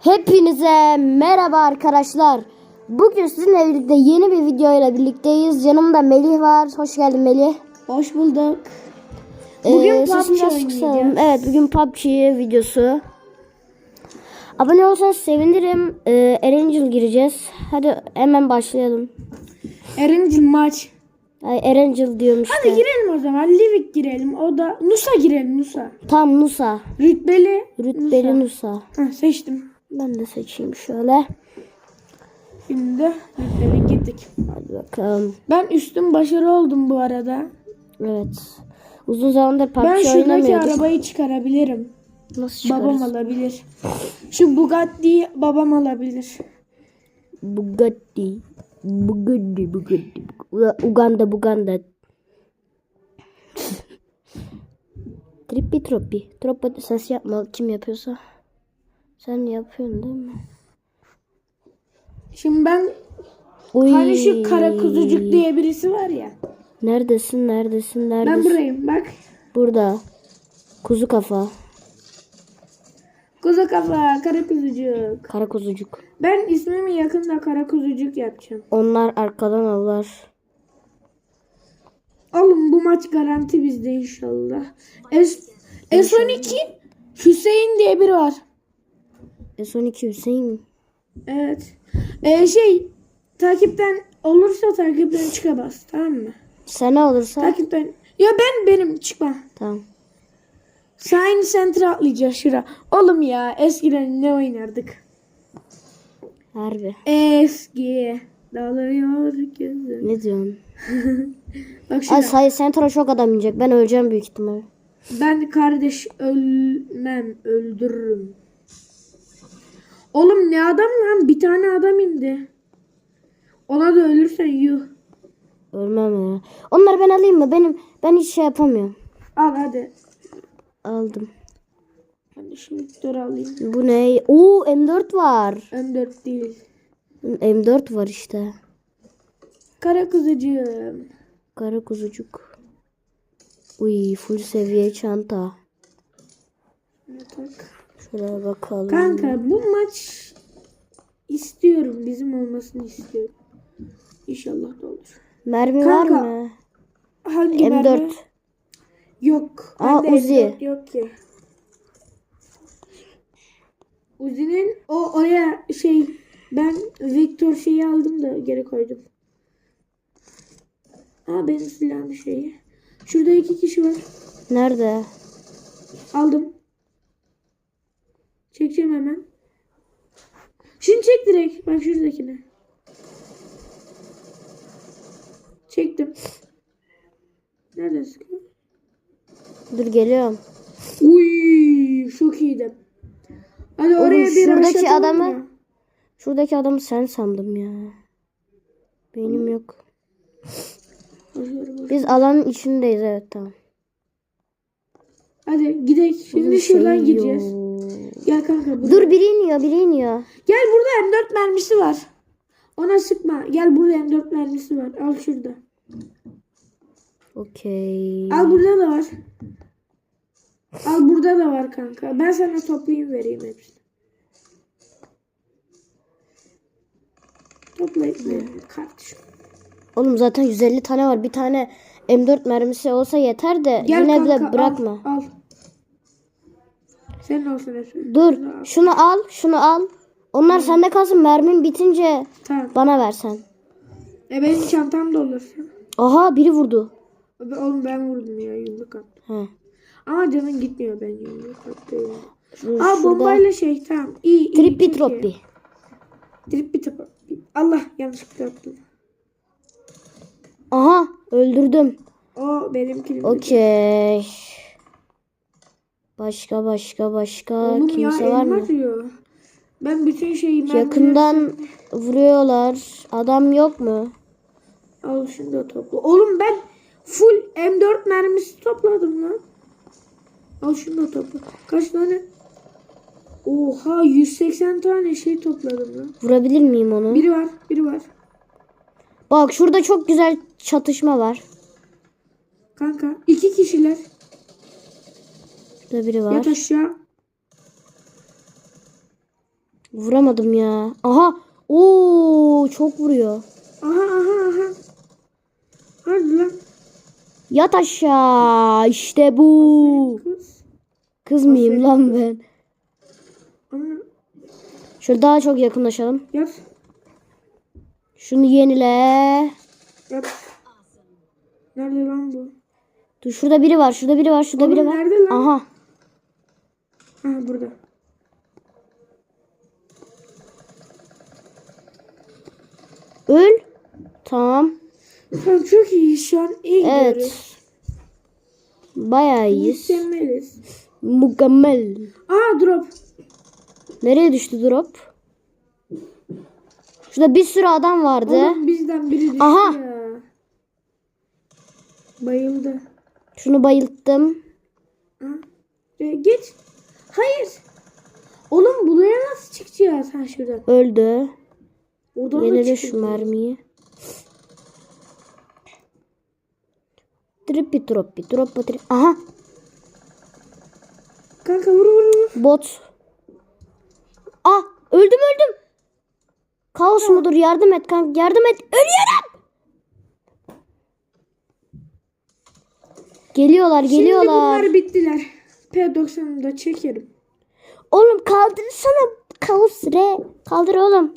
Hepinize merhaba arkadaşlar. Bugün sizinle birlikte yeni bir video ile birlikteyiz. Yanımda Melih var. Hoş geldin Melih. Hoş bulduk. Ee, Bugün sesini PUBG oynayacağız. Evet bugün PUBG videosu. Abone olursanız sevinirim. Ee, Erangel gireceğiz. Hadi hemen başlayalım. Erincil maç. Ay, Erangel diyorum işte. Hadi girelim o zaman. Livik girelim. O da Nusa girelim Nusa. Tam Nusa. Rütbeli. Rütbeli Nusa. Heh, seçtim. Ben de seçeyim şöyle. Şimdi rütbeli gittik. Hadi bakalım. Ben üstün başarı oldum bu arada. Evet. Uzun zamandır PUBG Ben şuradaki oynamıyorduk. arabayı çıkarabilirim. Nasıl Babam çıkarız? alabilir. Şu Bugatti'yi babam alabilir. Bugatti. Bugatti, Bugatti. Uga- Uganda, Buganda. Trippi troppi. Troppi ses yapma kim yapıyorsa. Sen yapıyorsun değil mi? Şimdi ben hani şu kara kuzucuk diye birisi var ya. Neredesin, neredesin, Ben neredesin? burayım bak. Burada. Kuzu kafa. Kuzu kafa, kara kuzucuk. Kara kuzucuk. Ben ismimi yakında kara kuzucuk yapacağım. Onlar arkadan avlar. Oğlum bu maç garanti bizde inşallah. S S12 Hüseyin diye biri var. S12 Hüseyin. Evet. Ee, şey takipten olursa takipten çıkamaz tamam mı? Sen ne olursa. Takipten ya ben benim çıkma. Tamam. Sign Center atlayacağız şura. Oğlum ya eskiden ne oynardık? Harbi. Eski dalıyor gözüm. Ne diyorsun? Bak şura. Ay say Center'a çok adam inecek. Ben öleceğim büyük ihtimal. Ben kardeş ölmem, öldürürüm. Oğlum ne adam lan? Bir tane adam indi. Ona da ölürsen yuh. Ölmem ya. Onları ben alayım mı? Benim ben hiç şey yapamıyorum. Al hadi. Aldım. De şimdi dur alayım. Bu ne? Oo M4 var. M4 değil. M4 var işte. Kara kuzucuğum. Kara kuzucuk. Uy full seviye çanta. Ne tak? Şuraya bakalım. Kanka bu maç istiyorum. Bizim olmasını istiyorum. İnşallah da olur. Mermi Kanka, var mı? Hangi M4. mermi? Yok. Aa, Uzi. M4 yok ki. Uzi'nin o oraya şey ben Victor şeyi aldım da geri koydum. Aa benim silahım şeyi. Şurada iki kişi var. Nerede? Aldım. Çekeceğim hemen. Şunu çek direkt. Bak şuradakine. Çektim. Nerede sıkıyor? Dur geliyorum. Uy, çok iyiydi. Hadi oraya bir şuradaki adamı- mı? Şuradaki adamı sen sandım ya. Benim yok. Biz alanın içindeyiz evet tamam. Hadi gidelim. Şimdi Bir şey şuradan gideceğiz. yok. Gel kanka. Buraya. Dur biri iniyor biri iniyor. Gel burada M4 mermisi var. Ona sıkma. Gel burada M4 mermisi var. Al şurada. Okey. Al burada da var. Al burada da var kanka. Ben sana toplayayım vereyim hepsini. Toplayıp vereyim kardeşim. Oğlum zaten 150 tane var. Bir tane M4 mermisi olsa yeter de Gel yine kanka de bırakma. Al, al. Senin olsun hepsi. Dur Şunu al. şunu al şunu al. Onlar sende kalsın mermin bitince Tamam. bana versen. E benim çantam da olur. Aha biri vurdu. Oğlum ben vurdum ya yumruk attım. He. Ama canın gitmiyor ben yumruk attım. Şu, Aa şurada bombayla şey tamam. İyi iyi. trippi çok iyi. troppi. Trippi. Allah yanlışlıkla yaptım. Aha öldürdüm. O benimki. Okey. Başka başka başka Oğlum ya kimse var elma mı? diyor. Ben bütün şeyi mermileri- Yakından vuruyorlar. Adam yok mu? Al şunu da topla. Oğlum ben full M4 mermisi topladım lan. Al şunu da topla. Kaç tane? Oha 180 tane şey topladım lan. Vurabilir miyim onu? Biri var, biri var. Bak şurada çok güzel çatışma var. Kanka iki kişiler. Burada biri var. Yat aşağı. Vuramadım ya. Aha. Oo çok vuruyor. Aha aha aha. Hadi lan. Yat aşağı. İşte bu. Kız. Kız mıyım lan ben? Ama Şöyle daha çok yakınlaşalım. yat. Şunu yenile. Yat. Nerede lan bu? Dur şurada biri var. Şurada biri var. Şurada Oğlum biri var. nerede lan? Aha. Ha burada. Öl. Tamam. Tamam çok iyi şu an iyi gidiyoruz. Evet. Bayağı iyiyiz. Mükemmeliz. Mükemmel. Aa drop. Nereye düştü drop? Şurada bir sürü adam vardı. Oğlum bizden biri düştü Aha. ya. Bayıldı. Şunu bayılttım. Ha? Git. Hayır. Oğlum buraya nasıl çıkacağız? Ha şuradan. Öldü. Oradan da Yenile şu mermiyi. Trippi troppi troppa tri. Aha Kanka vur vur vur. bot. Ah öldüm öldüm. Kaos mudur yardım et kanka yardım et. Ölüyorum. Geliyorlar Şimdi geliyorlar. bunlar bittiler. P90'ı da çekerim. Oğlum kaldırsana. Kaos re. Kaldır oğlum.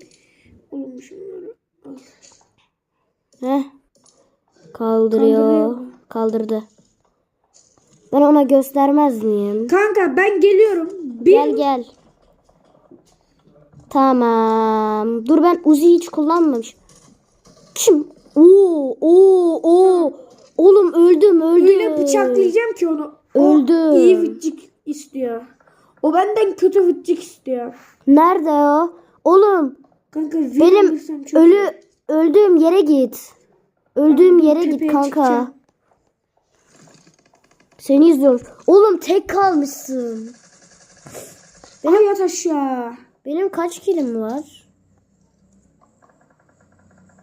Oğlum şunları al. Heh. Kaldırıyor. Kaldırıyor? Kaldırdı. Ben ona göstermez miyim? Kanka ben geliyorum. Bir... Gel gel. Tamam. Dur ben Uzi hiç kullanmamış. Kim? Oo oo oo. Oğlum öldüm öldüm. Öyle bıçaklayacağım ki onu. O Öldü. iyi vıcık istiyor. O benden kötü vıcık istiyor. Nerede o? Oğlum Kanka benim ölü iyi. öldüğüm yere git. Öldüğüm Tamam, yere git kanka. çıkacağım. Seni izliyorum. Oğlum tek kalmışsın. Ay yat aşağı. Benim kaç kilim var?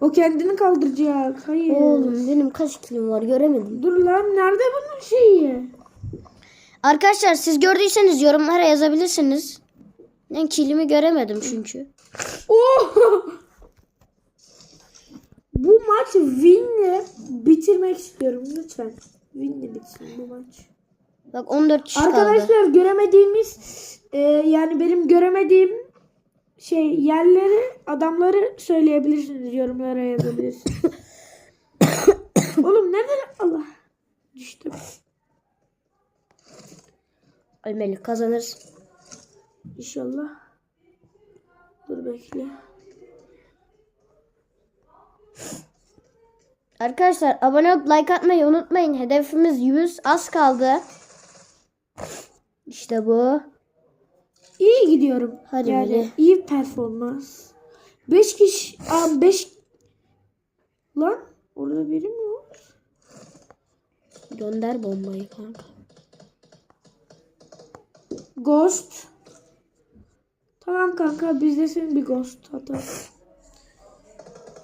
O kendini kaldıracak. Hayır. Oğlum benim kaç kilim var göremedim. Dur lan nerede bunun şeyi? Arkadaşlar siz gördüyseniz yorumlara yazabilirsiniz. Ben kilimi göremedim çünkü. Oh! Bu maç winle bitirmek istiyorum lütfen. Winle bitsin bu maç. Bak 14 kişi kaldı. Arkadaşlar göremediğimiz e, yani benim göremediğim şey yerleri adamları söyleyebilirsiniz yorumlara yazabilirsiniz. Oğlum nerede lan? Allah düştüm. Ölmeli kazanırız. İnşallah. Dur bekle. Arkadaşlar abone olup like atmayı unutmayın. Hedefimiz 100 az kaldı. İşte bu. İyi gidiyorum. Hadi yani Melih. iyi performans. 5 kişi 5 Lan orada biri mi var? Gönder bombayı kanka. Ghost. Tamam kanka biz de senin bir ghost atar.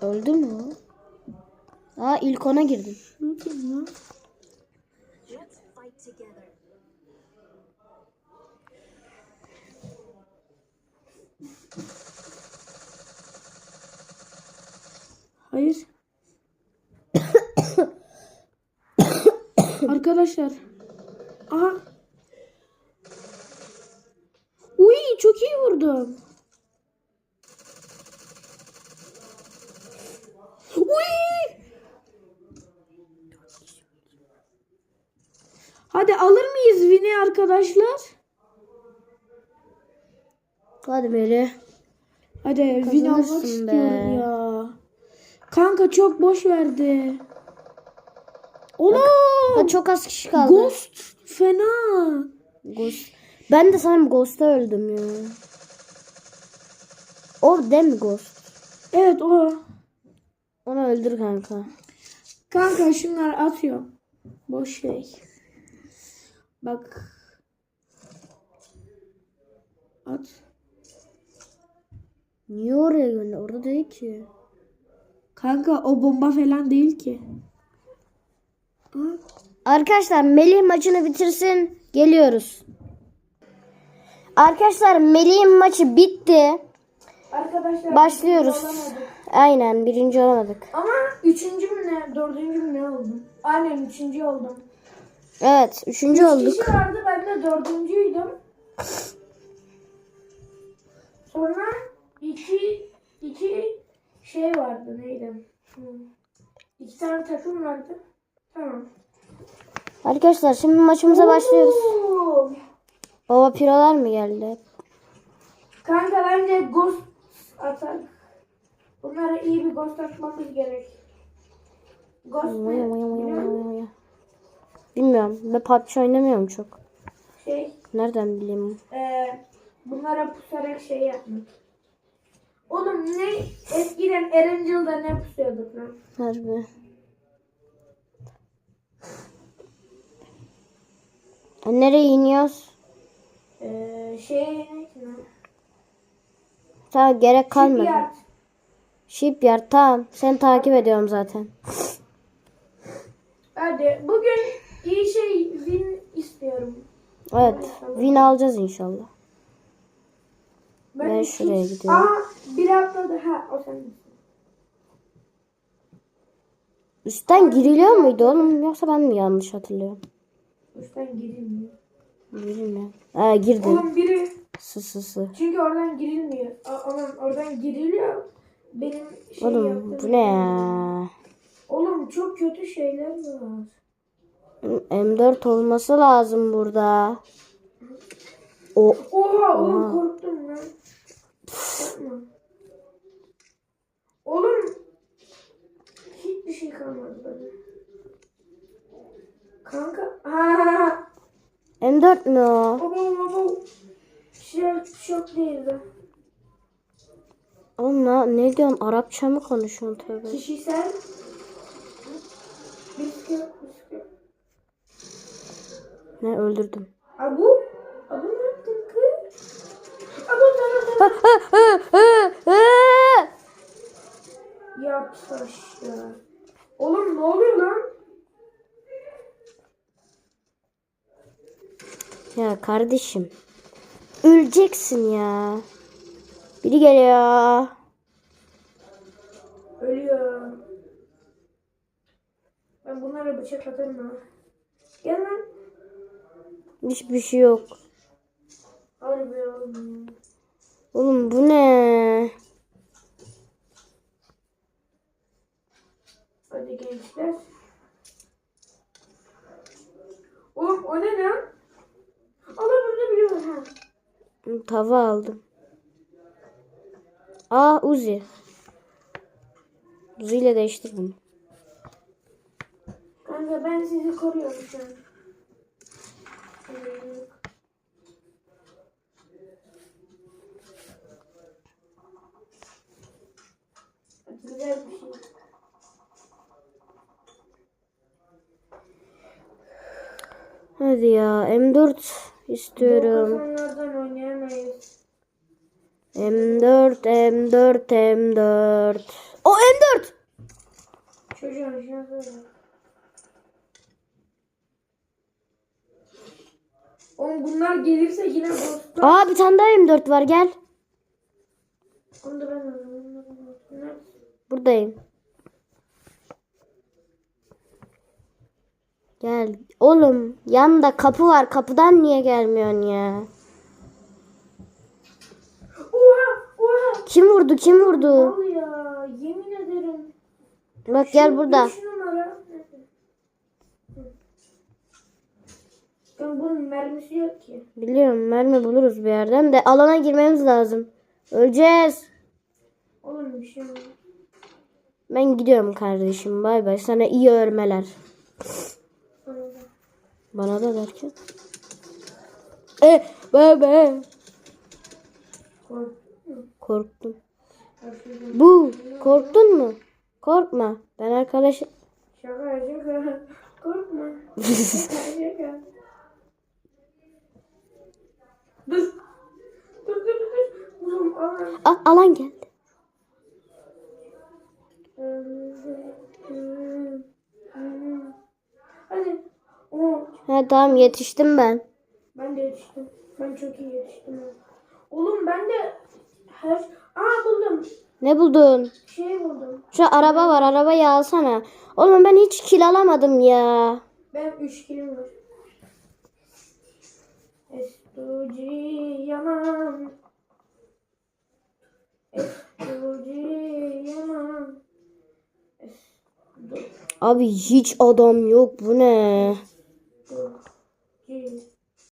Öldü mü? Aa ilk ona girdim. Kim? Hayır. Arkadaşlar. Aha. Uy çok iyi vurdum. Uy. Alır mıyız Vini arkadaşlar? Hadi Melih. Hadi Vini almak istiyorum ya. Kanka çok boş verdi. Ha, çok az kişi kaldı. Ghost fena. Ghost. Ben de sanırım Ghost'ta öldüm ya. O değil mi Ghost? Evet o. Onu öldür kanka. Kanka şunlar atıyor. Boş şey. Bak. At. Niye oraya gönder? Orada değil ki. Kanka o bomba falan değil ki. Arkadaşlar Melih maçını bitirsin. Geliyoruz. Arkadaşlar Melih'in maçı bitti. Arkadaşlar Başlıyoruz. birinci olamadık. Aynen birinci olamadık. Ama üçüncü mü ne? Dördüncü mü ne oldum? Aynen üçüncü oldum. Evet üçüncü Üç olduk. kişi vardı ben de dördüncüydüm. Sonra iki, iki şey vardı neydi? Hmm. İki tane takım vardı. Tamam. Arkadaşlar şimdi maçımıza başlıyoruz. Oo! Baba pirolar mı geldi? Kanka bence ghost atar. Bunlara iyi bir ghost atmamız gerek. Ghost ne? biliyor? Bilmiyorum. Ben PUBG oynamıyorum çok. Şey, Nereden bileyim? e, bunlara pusarak şey yapmak. Oğlum ne eskiden Erangel'da ne pusuyorduk lan? Harbi. E, Nereye iniyoruz? Ee, şey? Tamam gerek kalmadı. Shipyard. Shipyard tamam. Sen takip ediyorum zaten. Hadi bugün iyi şey win istiyorum. Evet. Win alacağız inşallah. Ben hiç- şuraya gidiyorum. Aa biri atladı. Ha o sen. Üstten giriliyor muydu oğlum yoksa ben mi yanlış hatırlıyorum? Üstten girilmiyor. Bilmiyorum. Ha girdim. Oğlum biri Sı sı sı. çünkü oradan girilmiyor. Aa, Oğlum oradan giriliyor. Benim şey Oğlum yaptığım bu ne ya? Oğlum çok kötü şeyler var. M4 olması lazım burada. O Oha oğlum korktum lan. Oğlum hiçbir şey kalmadı bana. Kanka. Ha. M4 mü o? Baba baba. Şok, şok değildi. Oğlum ne, ne diyorsun? Arapça mı konuşuyorsun tövbe? Kişisel. Bisküvi. Bisküvi. Ne öldürdüm. Abu. Abu ne yaptın kız? Abu sana sana. Yap saçlar. Oğlum ne oluyor lan? ya kardeşim. Öleceksin ya. Biri geliyor. Ölüyor. Ben bunlara bıçak atarım ha. Gel lan. Hiçbir şey yok. Oğlum. Oğlum bu ne? Hadi gençler. Oğlum o ne lan? Allah biri var ha. Tava aldım. Aa Uzi. Uzi ile değiştir bunu. Kanka ben sizi koruyorum şu an. Güzel bir şey. Hadi ya M4 istiyorum. Dokunanlardan oynayamayız. M4 M4 M4. O M4. Çocuğun şansı Oğlum bunlar gelirse yine dostlar. Aa bir tane daha M4 var gel. Onu da ben. Bunlar- Buradayım. Gel. Oğlum yanında kapı var. Kapıdan niye gelmiyorsun ya? Oha! Oha! Kim vurdu? Kim vurdu? oluyor? Yemin ederim. Bak gel burada. Üç Ben bunun mermisi yok ki. Biliyorum mermi buluruz bir yerden de alana girmemiz lazım. Öleceğiz. Oğlum bir şey yok. Ben gidiyorum kardeşim. Bay bay. Sana iyi örmeler. Bana da. Derken. E baba. Korktum. Korktum. Bu korktun mu? Korkma. Ben arkadaşım. Şaka şaka. Korkma. Şaka şaka. Dur. Alan geldi. Hadi. Oo, Ha tamam yetiştim ben. ben de yetiştim. Ben çok iyi yetiştim. Oğlum ben de her... Aa Ne buldun? Şey buldum. Şu araba var arabayı alsana. Oğlum ben hiç kil alamadım ya. Ben 3 kilim var. Yaman. Abi hiç adam yok bu ne?